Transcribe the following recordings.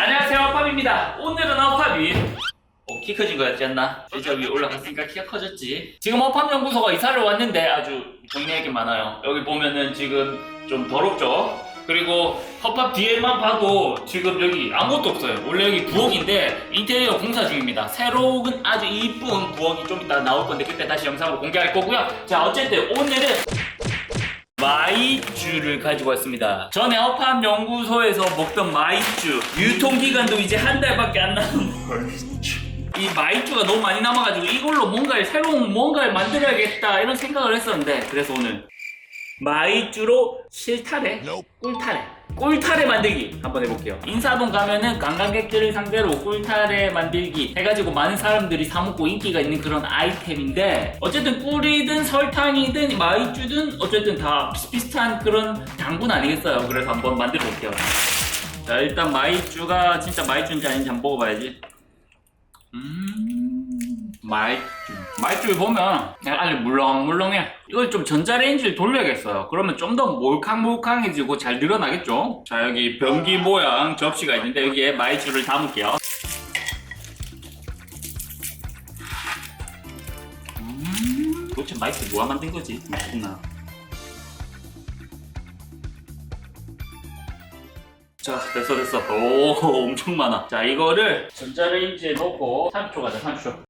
안녕하세요 허팝입니다. 오늘은 허팝이 어, 키 커진 거였지 않나? 저 위에 올라갔으니까 키가 커졌지. 지금 허팝연구소가 이사를 왔는데 아주 정리할 게 많아요. 여기 보면은 지금 좀 더럽죠? 그리고 허팝 뒤에만 봐도 지금 여기 아무것도 없어요. 원래 여기 부엌인데 인테리어 공사 중입니다. 새로운 아주 이쁜 부엌이 좀 이따 나올 건데 그때 다시 영상으로 공개할 거고요. 자 어쨌든 오늘은 마이쮸를 가지고 왔습니다. 전에 허팝 연구소에서 먹던 마이쮸 유통 기간도 이제 한 달밖에 안 남은 마이쮸. 이 마이쮸가 너무 많이 남아가지고 이걸로 뭔가를 새로운 뭔가를 만들어야겠다 이런 생각을 했었는데 그래서 오늘 마이쮸로 실타래, 꿀타래, 꿀타래 만들기 한번 해볼게요. 인사동 가면은 관광객들을 상대로 꿀타래 만들기 해가지고 많은 사람들이 사 먹고 인기가 있는 그런 아이템인데 어쨌든 꿀이든 설탕이든 마이쮸든 어쨌든 다 비슷비슷한 그런 당분 아니겠어요. 그래서 한번 만들어 볼게요. 자 일단 마이쮸가 진짜 마이쮸인지 아닌지 한번 먹어봐야지. 음 마이쮸 마이쮸 보면 그냥 아주 물렁물렁해. 이걸 좀 전자레인지를 돌려야겠어요. 그러면 좀 더 몰캉몰캉해지고 잘 늘어나겠죠? 자 여기 변기 모양 접시가 있는데 여기에 마이쮸를 담을게요. 음 도대체 마이쮸 누가 만든 거지? 맛있나. 자 됐어 됐어. 오 엄청 많아. 자 이거를 전자레인지에 넣고 30초 가자 30초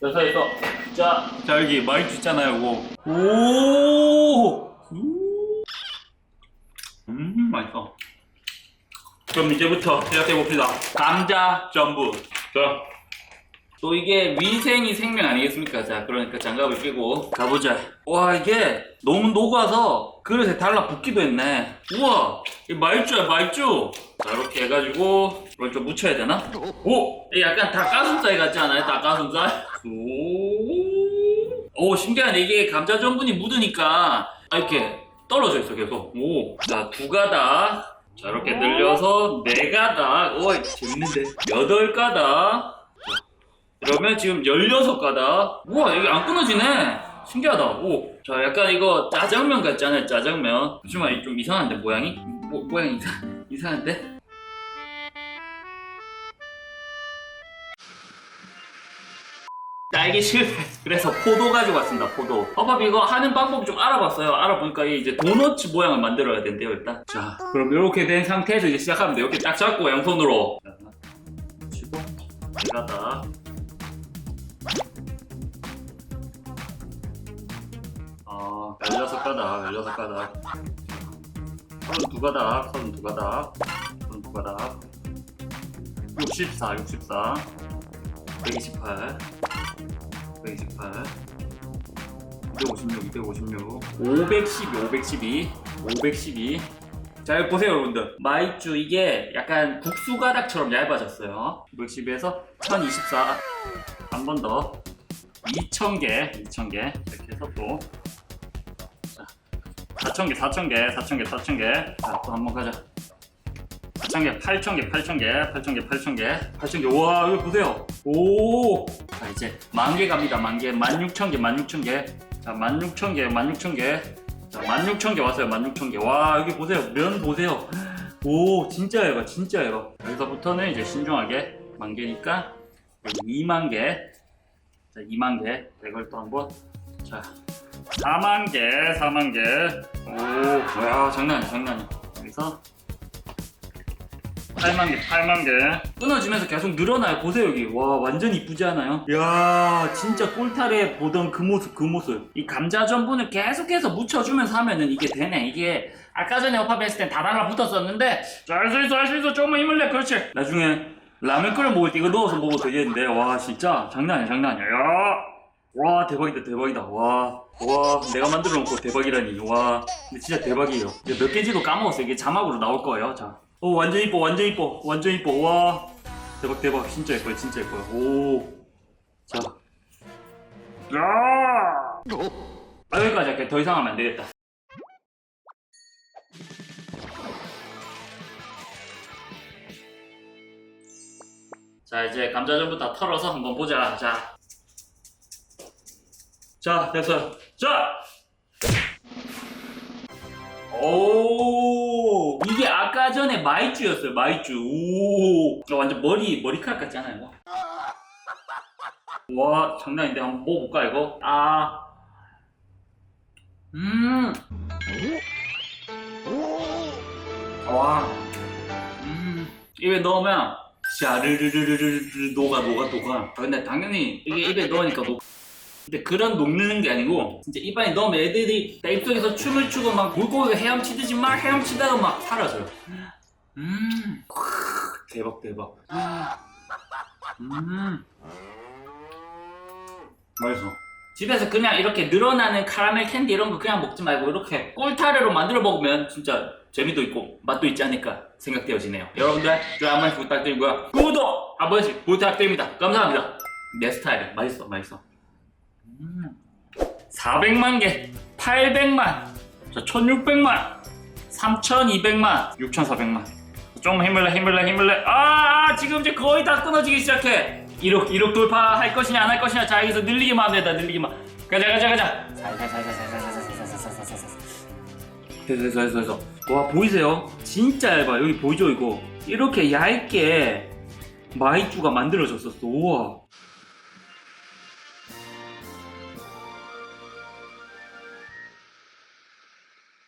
됐어 자, 자 여기 마이쮸 있잖아요 이거 오 음, 맛있어 그럼 이제부터 시작해 봅시다 감자 전부 자, 또 이게 위생이 생명 아니겠습니까? 자, 그러니까 장갑을 끼고 가보자. 와, 이게 너무 녹아서 그릇에 달라붙기도 했네. 우와, 이 말주야, 말주. 자, 이렇게 해가지고 이걸 좀 묻혀야 되나? 오, 약간 닭가슴살 같지 않아요? 닭가슴살? 오, 오, 신기하네. 이게 감자 전분이 묻으니까 아, 이렇게 떨어져 있어 계속. 오, 자, 두 가닥. 자, 이렇게 늘려서 네 가닥. 오, 재밌는데. 여덟 가닥. 그러면 지금 16가닥 우와 여기 안 끊어지네 신기하다 오. 자 약간 이거 짜장면 같잖아요 짜장면 잠시만 좀 이상한데 모양이? 모, 모양이 이상, 이상한데? 딸기 실패 그래서 포도 가지고 왔습니다 포도. 허밥 이거 하는 방법 좀 알아봤어요. 알아보니까 이제 도너츠 모양을 만들어야 된대요 일단. 자 그럼 이렇게 된 상태에서 이제 시작하면 돼요. 이렇게 딱 잡고 양손으로. 자, 치고 가다. 어, 16가닥, 16가닥. 32가닥, 32가닥, 32가닥. 64, 64. 128, 128. 256, 256. 512, 512. 512. 자, 여기 보세요, 여러분들. 마이쮸 이게 약간 국수 가닥처럼 얇아졌어요. 512에서 1024. 한 번 더. 2000개, 2000개. 이렇게 해서 또 4,000개, 4,000개, 4,000개, 4,000개. 자, 또 한 번 가자. 4,000개, 8,000개, 8,000개, 8,000개, 8,000개, 8,000개. 와, 이거 보세요. 오! 자, 이제 만 개 갑니다. 만 개. 16,000개, 16,000개. 자, 16,000개, 16,000개. 자, 16,000개 왔어요. 16,000개. 와, 여기 보세요. 면 보세요. 오, 진짜 얇아, 진짜 얇아. 여기서부터는 이제 신중하게 만 개니까 2만 개. 자, 2만 개. 이걸 또 한번. 자, 4만 개, 4만 개. 오, 야, 장난 아니야, 장난 아니야. 여기서 8만 개, 8만 개. 끊어지면서 계속 늘어나요. 보세요, 여기. 와, 완전 이쁘지 않아요? 야, 진짜 꿀탈에 보던 그 모습, 그 모습. 이 감자 전분을 계속해서 묻혀주면서 하면은 이게 되네. 이게 아까 전에 오팝 했을 땐다 달라붙었었는데, 잘 수 있어, 할 수 있어. 조금만 힘을 내. 그렇지. 나중에 라면 끓여 먹을 때 이거 넣어서 먹어도 되겠는데, 와, 진짜 장난 아니야, 장난 아니야. 야. 와 대박이다 대박이다 와 와 내가 만들어 놓고 대박이라니 와 근데 진짜 대박이에요 몇 개지도 까먹었어요 이게 자막으로 나올 거예요 자 오 완전 이뻐 완전 이뻐 완전 이뻐. 와. 대박 대박. 진짜 예뻐요 진짜 예뻐요. 오자. 야! 아 여기까지 할게 더 이상 하면 안 되겠다. 자 이제 감자전부 다 털어서 한번 보자. 자. 자, 됐어요. 자! 오 이게 아까 전에 마이쮸였어요 마이쮸 오 이거 완전 머리 머리카락 같지 않아요 이거? 와 장난인데 한번 먹어볼까 이거 아 음. 와. 음. 입에 넣으면 샤르르르르르 녹아 녹아 녹아. 아, 근데 당연히 이게 입에 넣으니까 녹. 근데 그런 녹는 게 아니고 진짜 입안에 넣으면 애들이 내 입속에서 춤을 추고 막 물고기가 헤엄치듯이 막 헤엄치다가 막 사라져요. 음. 크, 대박 대박. 음. 맛있어. 집에서 그냥 이렇게 늘어나는 카라멜 캔디 이런 거 그냥 먹지 말고 이렇게 꿀타래로 만들어 먹으면 진짜 재미도 있고 맛도 있지 않을까 생각되어지네요. 여러분들 좋아요 한 번씩 부탁드리고요. 구독 한 번씩 부탁드립니다. 감사합니다. 내 스타일 맛있어 맛있어. 음. 400만 개, 800만, 저 1600만, 3200만, 6400만. 좀 힘을 내 힘을 내 힘을 내. 아, 아 지금 이제 거의 다 끊어지기 시작해. 1억 1억 돌파할 것이냐 안 할 것이냐 자 여기서 늘리기만 하면 된다 늘리기만. 가자 가자 가자. 살살살살살살살살살살살살살. 됐어 됐어 됐어 됐어. 와 보이세요? 진짜 얇아 여기 보이죠 이거? 이렇게 얇게 마이쮸가 만들어졌었어. 우와.